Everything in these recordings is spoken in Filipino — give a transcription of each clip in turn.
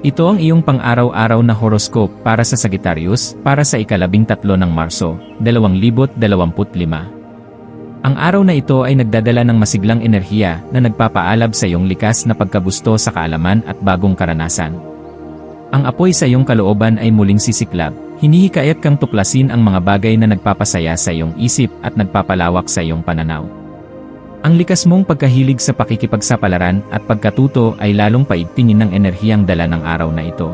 Ito ang iyong pang-araw-araw na horoscope para sa Sagittarius para sa ikalabing tatlo ng Marso, 2025. Ang araw na ito ay nagdadala ng masiglang enerhiya na nagpapaalab sa iyong likas na pagkagusto sa kaalaman at bagong karanasan. Ang apoy sa iyong kalooban ay muling sisiklab, hinihikayat kang tuklasin ang mga bagay na nagpapasaya sa iyong isip at nagpapalawak sa iyong pananaw. Ang likas mong pagkahilig sa pakikipagsapalaran at pagkatuto ay lalong paigtingin ng enerhiyang dala ng araw na ito.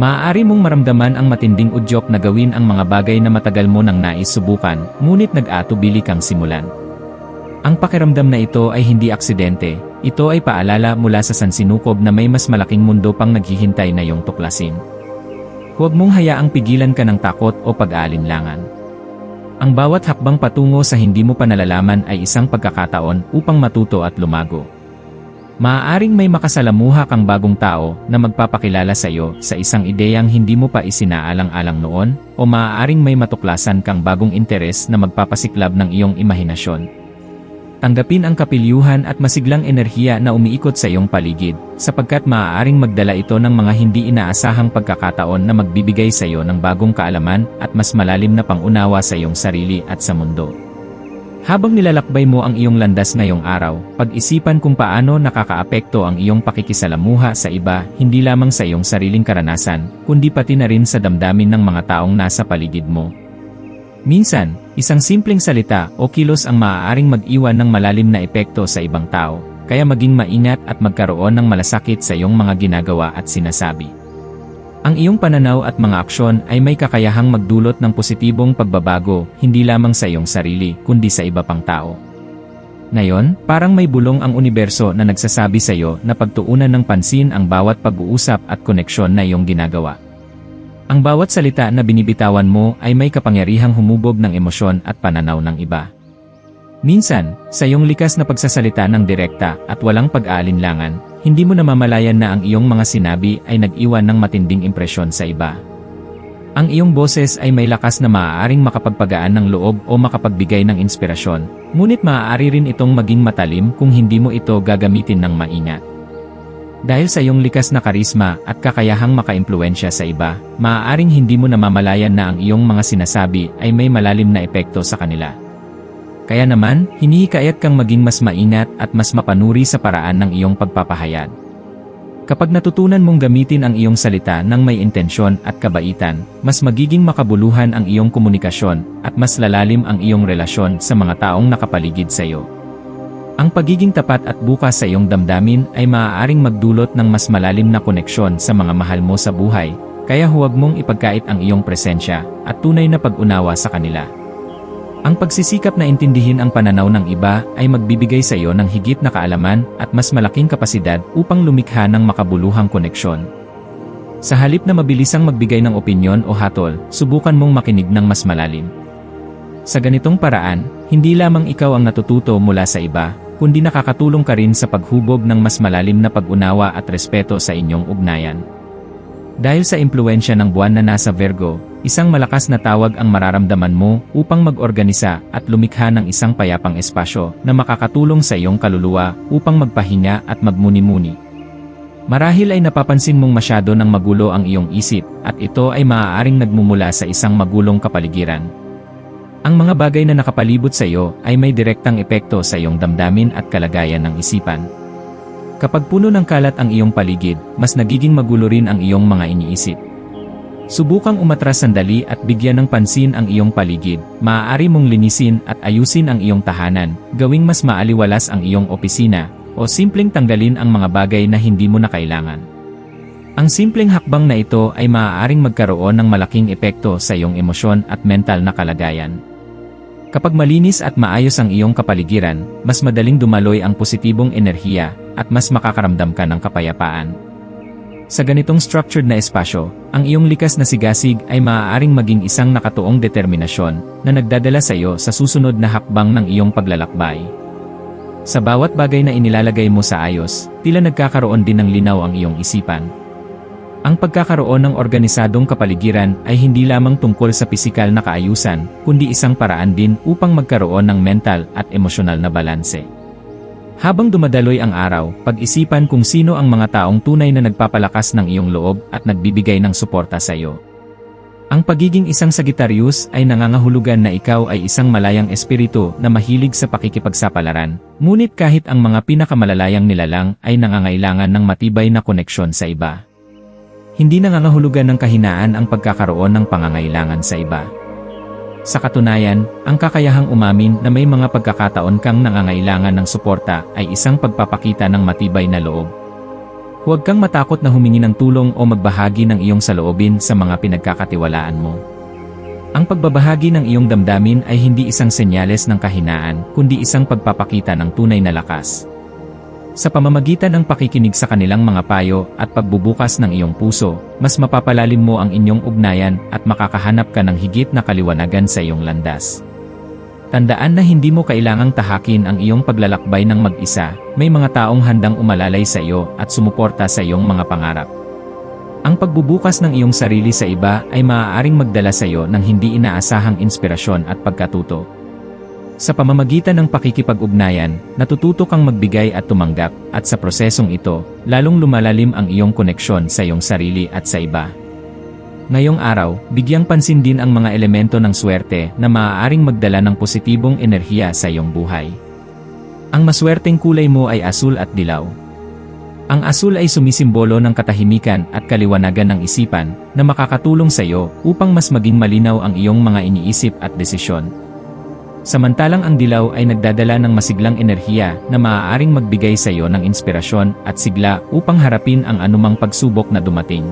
Maaari mong maramdaman ang matinding udyok na gawin ang mga bagay na matagal mo nang nais subukan, ngunit nag-atubili kang simulan. Ang pakiramdam na ito ay hindi aksidente, ito ay paalala mula sa sansinukob na may mas malaking mundo pang naghihintay na iyong tuklasin. Huwag mong hayaang pigilan ka ng takot o pag-aalinlangan. Ang bawat hakbang patungo sa hindi mo pa nalalaman ay isang pagkakataon upang matuto at lumago. Maaaring may makasalamuha kang bagong tao na magpapakilala sa iyo sa isang ideyang hindi mo pa isinaalang-alang noon, o maaaring may matuklasan kang bagong interes na magpapasiklab ng iyong imahinasyon. Tanggapin ang kapilyuhan at masiglang enerhiya na umiikot sa iyong paligid, sapagkat maaaring magdala ito ng mga hindi inaasahang pagkakataon na magbibigay sa iyo ng bagong kaalaman at mas malalim na pangunawa sa iyong sarili at sa mundo. Habang nilalakbay mo ang iyong landas ngayong araw, pag-isipan kung paano nakakaapekto ang iyong pakikisalamuha sa iba, hindi lamang sa iyong sariling karanasan, kundi pati na rin sa damdamin ng mga taong nasa paligid mo. Minsan, isang simpleng salita o kilos ang maaaring mag-iwan ng malalim na epekto sa ibang tao, kaya maging maingat at magkaroon ng malasakit sa iyong mga ginagawa at sinasabi. Ang iyong pananaw at mga aksyon ay may kakayahang magdulot ng positibong pagbabago, hindi lamang sa iyong sarili, kundi sa iba pang tao. Ngayon, parang may bulong ang universo na nagsasabi sa iyo na pagtuunan ng pansin ang bawat pag-uusap at koneksyon na iyong ginagawa. Ang bawat salita na binibitawan mo ay may kapangyarihang humubog ng emosyon at pananaw ng iba. Minsan, sa iyong likas na pagsasalita ng direkta at walang pag-aalinlangan, hindi mo namamalayan na ang iyong mga sinabi ay nag-iwan ng matinding impresyon sa iba. Ang iyong boses ay may lakas na maaaring makapagpagaan ng loob o makapagbigay ng inspirasyon, ngunit maaari rin itong maging matalim kung hindi mo ito gagamitin ng maingat. Dahil sa iyong likas na karisma at kakayahang makaimpluensya sa iba, maaaring hindi mo namamalayan na ang iyong mga sinasabi ay may malalim na epekto sa kanila. Kaya naman, hinihikayat kang maging mas maingat at mas mapanuri sa paraan ng iyong pagpapahayag. Kapag natutunan mong gamitin ang iyong salita ng may intensyon at kabaitan, mas magiging makabuluhan ang iyong komunikasyon at mas lalalim ang iyong relasyon sa mga taong nakapaligid sa iyo. Ang pagiging tapat at bukas sa iyong damdamin ay maaaring magdulot ng mas malalim na koneksyon sa mga mahal mo sa buhay, kaya huwag mong ipagkait ang iyong presensya at tunay na pag-unawa sa kanila. Ang pagsisikap na intindihin ang pananaw ng iba ay magbibigay sa iyo ng higit na kaalaman at mas malaking kapasidad upang lumikha ng makabuluhang koneksyon. Sa halip na mabilisang magbigay ng opinyon o hatol, subukan mong makinig ng mas malalim. Sa ganitong paraan, hindi lamang ikaw ang natututo mula sa iba, kundi nakakatulong ka rin sa paghubog ng mas malalim na pag-unawa at respeto sa inyong ugnayan. Dahil sa impluensya ng buwan na nasa Virgo, isang malakas na tawag ang mararamdaman mo upang mag-organisa at lumikha ng isang payapang espasyo na makakatulong sa iyong kaluluwa upang magpahinga at magmuni-muni. Marahil ay napapansin mong masyado ng magulo ang iyong isip at ito ay maaaring nagmumula sa isang magulong kapaligiran. Ang mga bagay na nakapalibot sa iyo ay may direktang epekto sa iyong damdamin at kalagayan ng isipan. Kapag puno ng kalat ang iyong paligid, mas nagiging magulo rin ang iyong mga iniisip. Subukang umatras sandali at bigyan ng pansin ang iyong paligid, maaari mong linisin at ayusin ang iyong tahanan, gawing mas maaliwalas ang iyong opisina, o simpleng tanggalin ang mga bagay na hindi mo na kailangan. Ang simpleng hakbang na ito ay maaaring magkaroon ng malaking epekto sa iyong emosyon at mental na kalagayan. Kapag malinis at maayos ang iyong kapaligiran, mas madaling dumaloy ang positibong enerhiya at mas makakaramdam ka ng kapayapaan. Sa ganitong structured na espasyo, ang iyong likas na sigasig ay maaaring maging isang nakatuong determinasyon na nagdadala sa iyo sa susunod na hakbang ng iyong paglalakbay. Sa bawat bagay na inilalagay mo sa ayos, tila nagkakaroon din ng linaw ang iyong isipan. Ang pagkakaroon ng organisadong kapaligiran ay hindi lamang tungkol sa pisikal na kaayusan, kundi isang paraan din upang magkaroon ng mental at emosyonal na balanse. Habang dumadaloy ang araw, pag-isipan kung sino ang mga taong tunay na nagpapalakas ng iyong loob at nagbibigay ng suporta sa iyo. Ang pagiging isang Sagittarius ay nangangahulugan na ikaw ay isang malayang espiritu na mahilig sa pakikipagsapalaran, ngunit kahit ang mga pinakamalalayang nilalang ay nangangailangan ng matibay na koneksyon sa iba. Hindi nangangahulugan ng kahinaan ang pagkakaroon ng pangangailangan sa iba. Sa katunayan, ang kakayahang umamin na may mga pagkakataon kang nangangailangan ng suporta ay isang pagpapakita ng matibay na loob. Huwag kang matakot na humingi ng tulong o magbahagi ng iyong saloobin sa mga pinagkakatiwalaan mo. Ang pagbabahagi ng iyong damdamin ay hindi isang senyales ng kahinaan, kundi isang pagpapakita ng tunay na lakas. Sa pamamagitan ng pakikinig sa kanilang mga payo at pagbubukas ng iyong puso, mas mapapalalim mo ang inyong ugnayan at makakahanap ka ng higit na kaliwanagan sa iyong landas. Tandaan na hindi mo kailangang tahakin ang iyong paglalakbay ng mag-isa, may mga taong handang umalalay sa iyo at sumuporta sa iyong mga pangarap. Ang pagbubukas ng iyong sarili sa iba ay maaaring magdala sa iyo ng hindi inaasahang inspirasyon at pagkatuto. Sa pamamagitan ng pakikipag-ugnayan, natututo kang magbigay at tumanggap, at sa prosesong ito, lalong lumalalim ang iyong koneksyon sa iyong sarili at sa iba. Ngayong araw, bigyang pansin din ang mga elemento ng swerte na maaaring magdala ng positibong enerhiya sa iyong buhay. Ang maswerteng kulay mo ay asul at dilaw. Ang asul ay sumisimbolo ng katahimikan at kaliwanagan ng isipan na makakatulong sa iyo upang mas maging malinaw ang iyong mga iniisip at desisyon. Samantalang ang dilaw ay nagdadala ng masiglang enerhiya na maaaring magbigay sa iyo ng inspirasyon at sigla upang harapin ang anumang pagsubok na dumating.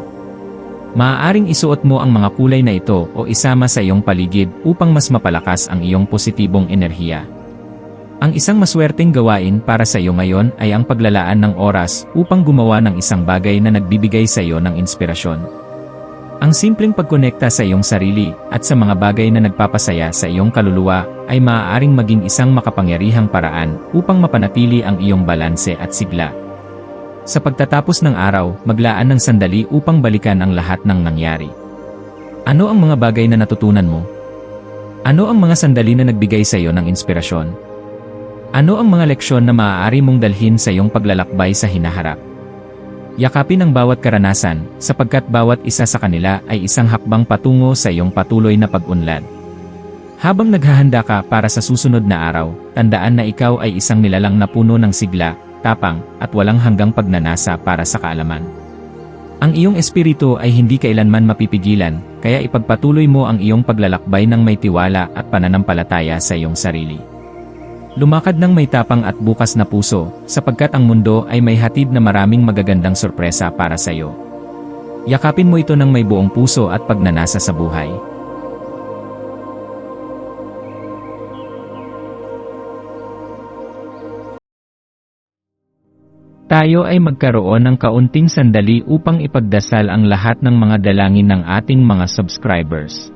Maaaring isuot mo ang mga kulay na ito o isama sa iyong paligid upang mas mapalakas ang iyong positibong enerhiya. Ang isang maswerteng gawain para sa iyo ngayon ay ang paglalaan ng oras upang gumawa ng isang bagay na nagbibigay sa iyo ng inspirasyon. Ang simpleng pagkonekta sa iyong sarili at sa mga bagay na nagpapasaya sa iyong kaluluwa ay maaaring maging isang makapangyarihang paraan upang mapanatili ang iyong balanse at sigla. Sa pagtatapos ng araw, maglaan ng sandali upang balikan ang lahat ng nangyari. Ano ang mga bagay na natutunan mo? Ano ang mga sandali na nagbigay sa iyo ng inspirasyon? Ano ang mga leksyon na maaari mong dalhin sa iyong paglalakbay sa hinaharap? Yakapin ang bawat karanasan, sapagkat bawat isa sa kanila ay isang hakbang patungo sa iyong patuloy na pag-unlad. Habang naghahanda ka para sa susunod na araw, tandaan na ikaw ay isang nilalang na puno ng sigla, tapang, at walang hanggang pagnanasa para sa kaalaman. Ang iyong espiritu ay hindi kailanman mapipigilan, kaya ipagpatuloy mo ang iyong paglalakbay ng may tiwala at pananampalataya sa iyong sarili. Lumakad ng may tapang at bukas na puso, sapagkat ang mundo ay may hatid na maraming magagandang sorpresa para sa iyo. Yakapin mo ito ng may buong puso at pagnanasa sa buhay. Tayo ay magkaroon ng kaunting sandali upang ipagdasal ang lahat ng mga dalangin ng ating mga subscribers